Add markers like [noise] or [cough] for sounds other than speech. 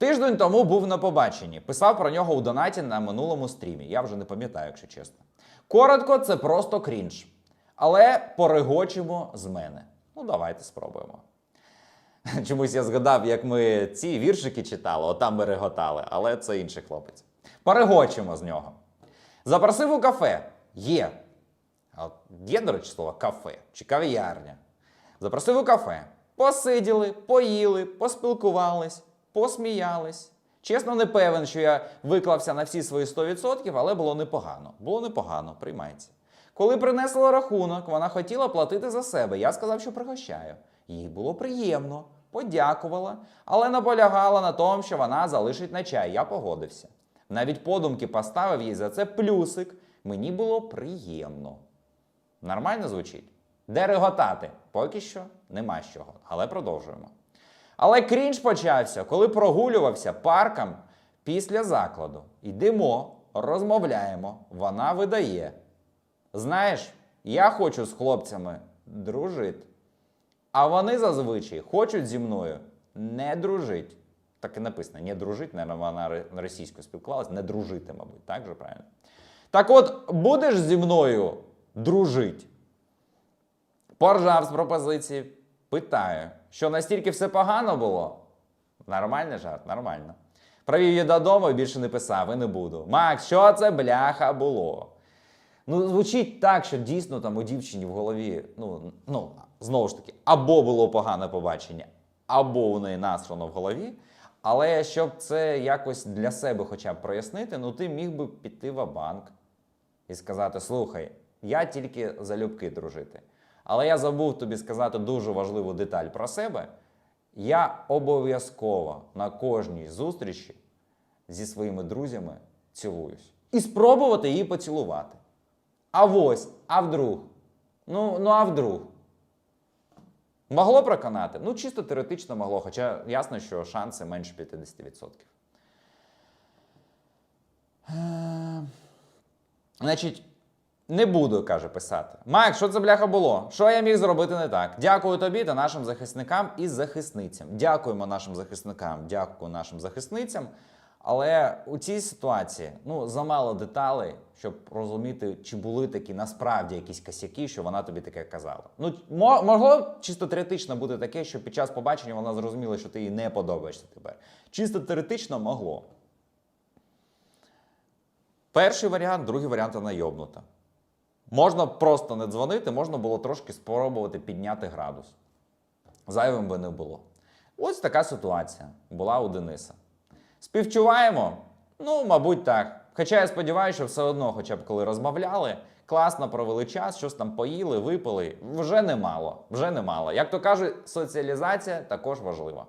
Тиждень тому був на побаченні. Писав про нього у донаті на минулому стрімі. Я вже не пам'ятаю, якщо чесно. Коротко, це просто крінж. Але порегочимо з мене. Ну, давайте спробуємо. [laughs] Чомусь я згадав, як ми ці віршики читали, отам ми реготали, але це інший хлопець. Перегочимо з нього. Запросив у кафе. Є. Є, до речі, слово кафе чи кав'ярня. Запросив у кафе. Посиділи, поїли, поспілкувались, посміялись. Чесно, не певен, що я виклався на всі свої 100%, але було непогано. Було непогано, приймається. Коли принесли рахунок, вона хотіла платити за себе. Я сказав, що пригощаю. Їй було приємно, подякувала, але наполягала на тому, що вона залишить на чай. Я погодився. Навіть подумки поставив їй за це плюсик. Мені було приємно. Нормально звучить? Де реготати? Поки що нема з чого, але продовжуємо. Але крінж почався, коли прогулювався парком після закладу. Йдемо, розмовляємо, вона видає. Знаєш, я хочу з хлопцями дружити. А вони зазвичай хочуть зі мною не дружити. Так і написано, не дружити, не вона російською спілкувалася, не дружити, мабуть, так же правильно? Так от, будеш зі мною дружити? Поржав з пропозиції, питаю, що настільки все погано було? Нормальний жарт, нормально. Провів її додому і більше не писав і не буду. Макс, що це бляха було? Ну, звучить так, що дійсно там у дівчині в голові, ну, ну знову ж таки, або було погане побачення, або у неї насрано в голові. Але щоб це якось для себе хоча б прояснити, ну ти міг би піти в банк і сказати: слухай, я тільки залюбки дружити. Але я забув тобі сказати дуже важливу деталь про себе. Я обов'язково на кожній зустрічі зі своїми друзями цілуюсь. І спробувати її поцілувати. А ось, а вдруг? Ну, ну а вдруг? Могло проконати? Ну, чисто теоретично могло, хоча ясно, що шанси менше 50%. Е, Значить, не буду, каже, писати. Майк, що це бляха було? Що я міг зробити не так? Дякую тобі та нашим захисникам і захисницям. Дякуємо нашим захисникам, дякую нашим захисницям. Але у цій ситуації ну замало деталей, щоб розуміти, чи були такі насправді якісь косяки, що вона тобі таке казала. Ну могло чисто теоретично бути таке, що під час побачення вона зрозуміла, що ти їй не подобаєшся тепер. Чисто теоретично могло. Перший варіант, другий варіант вона йобнута. Можна просто не дзвонити, можна було трошки спробувати підняти градус. Зайвим би не було. Ось така ситуація була у Дениса. Співчуваємо? Ну, мабуть, так. Хоча я сподіваюся, що все одно, хоча б коли розмовляли, класно провели час, щось там поїли, випили. Вже немало. Вже немало. Як то кажуть, соціалізація також важлива.